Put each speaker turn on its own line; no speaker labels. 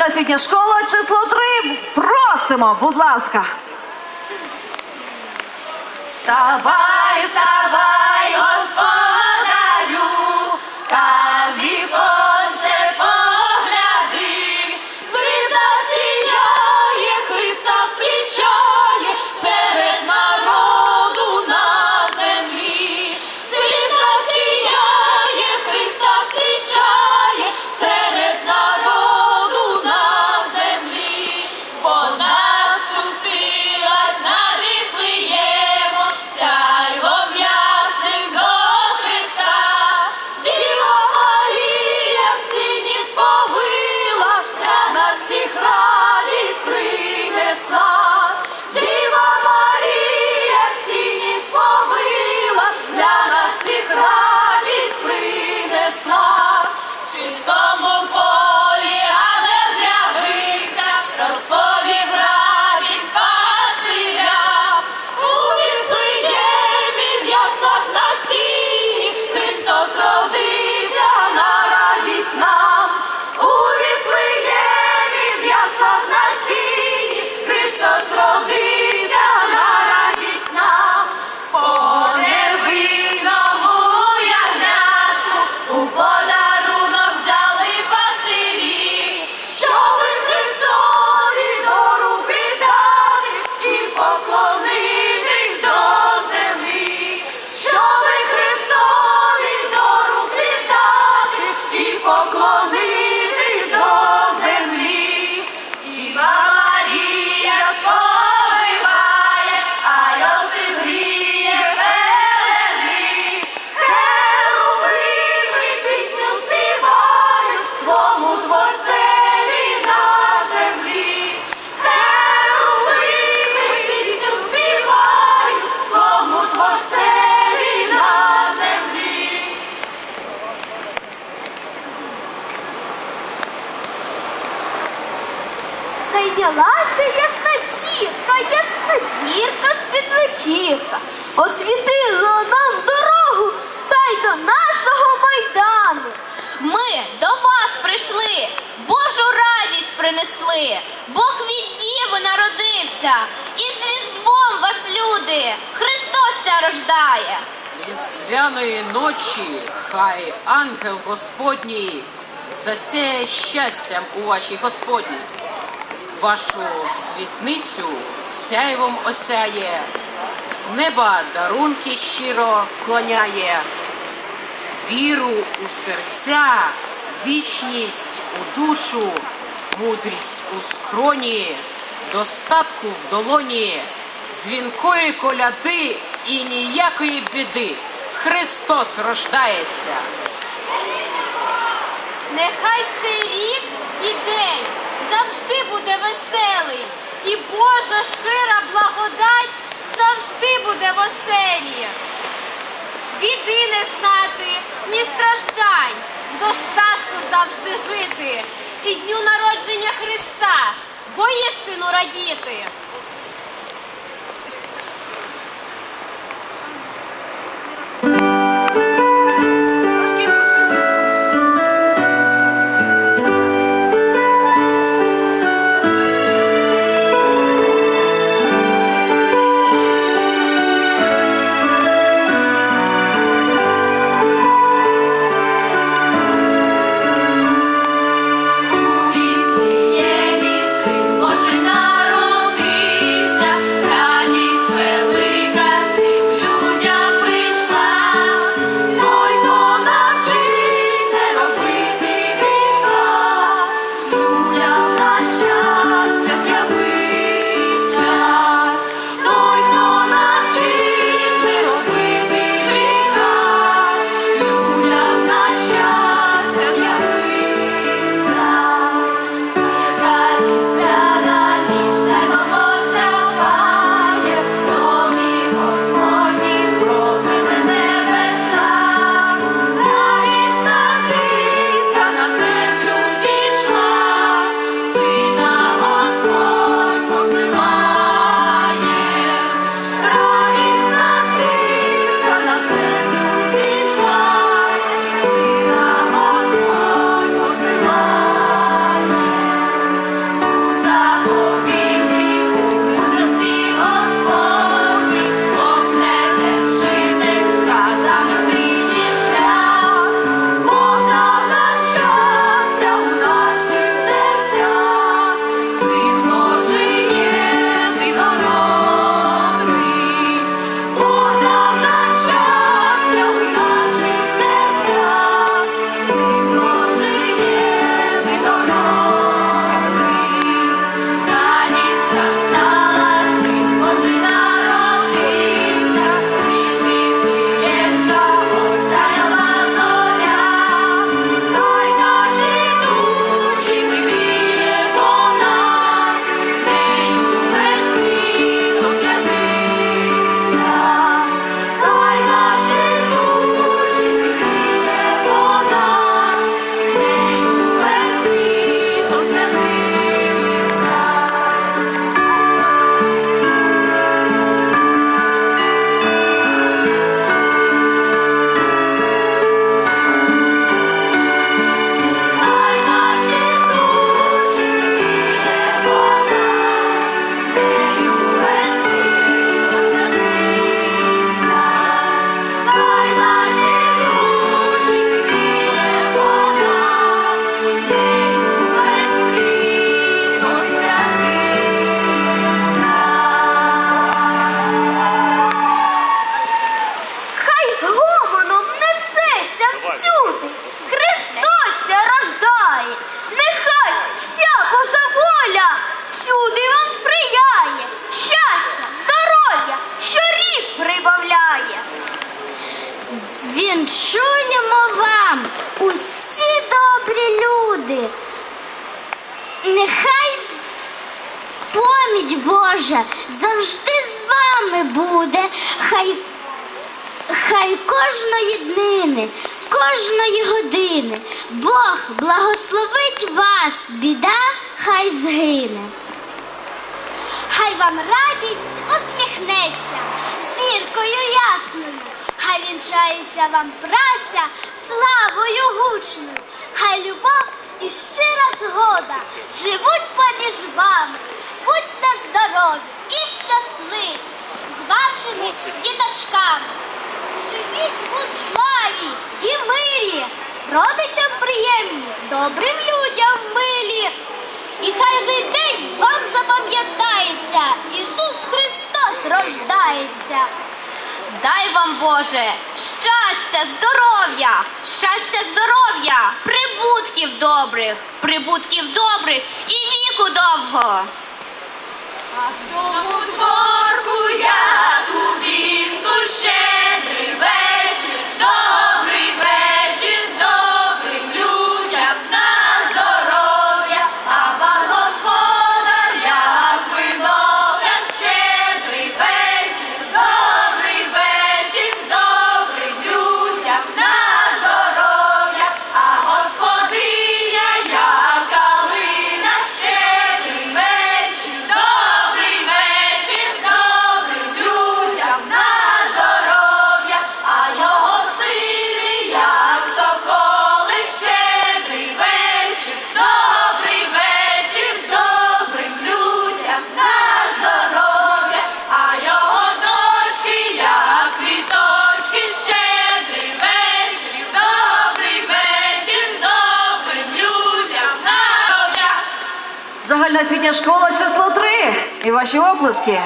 загальноосвітня школа, число 3. Просимо, будь ласка.
Вставай, вставай, Христос родився
з-під вечірка, освітила нам дорогу та й до нашого майдану.
Ми до вас прийшли, Божу радість принесли. Бог від Діви народився, і з Різдвом вас, люди, Христос ся рождає.
Різдвяної ночі хай ангел Господній засяє щастям у вашій Господній. Вашу світницю сяйвом осяє, неба дарунки щиро вклоняє, віру у серця, вічність у душу, мудрість у скроні, достатку в долоні, дзвінкої коляди і ніякої біди. Христос рождається.
Нехай цей рік і день завжди буде веселий, і Божа щира благодать завжди буде в оселі. Біди не знати, ні страждань, в достатку завжди жити, і дню народження Христа воістину радіти.
Поміч Божа завжди з вами буде. Хай, хай кожної днини, кожної години Бог благословить вас, біда, хай згине. Хай вам радість усміхнеться зіркою ясною, хай вінчається вам праця славою гучною, хай любов і щира згода живуть поміж вами. Будьте здорові і щасливі з вашими діточками. Живіть у славі і мирі, родичам приємні, добрим людям милі. І хай же день вам запам'ятається, Ісус Христос рождається.
Дай вам, Боже, щастя, здоров'я, щастя, здоров'я, прибутків добрих, прибутків добрих і віку довго.
Цьому дворку як
Загальноосвітня школа число 3. І ваші оплески.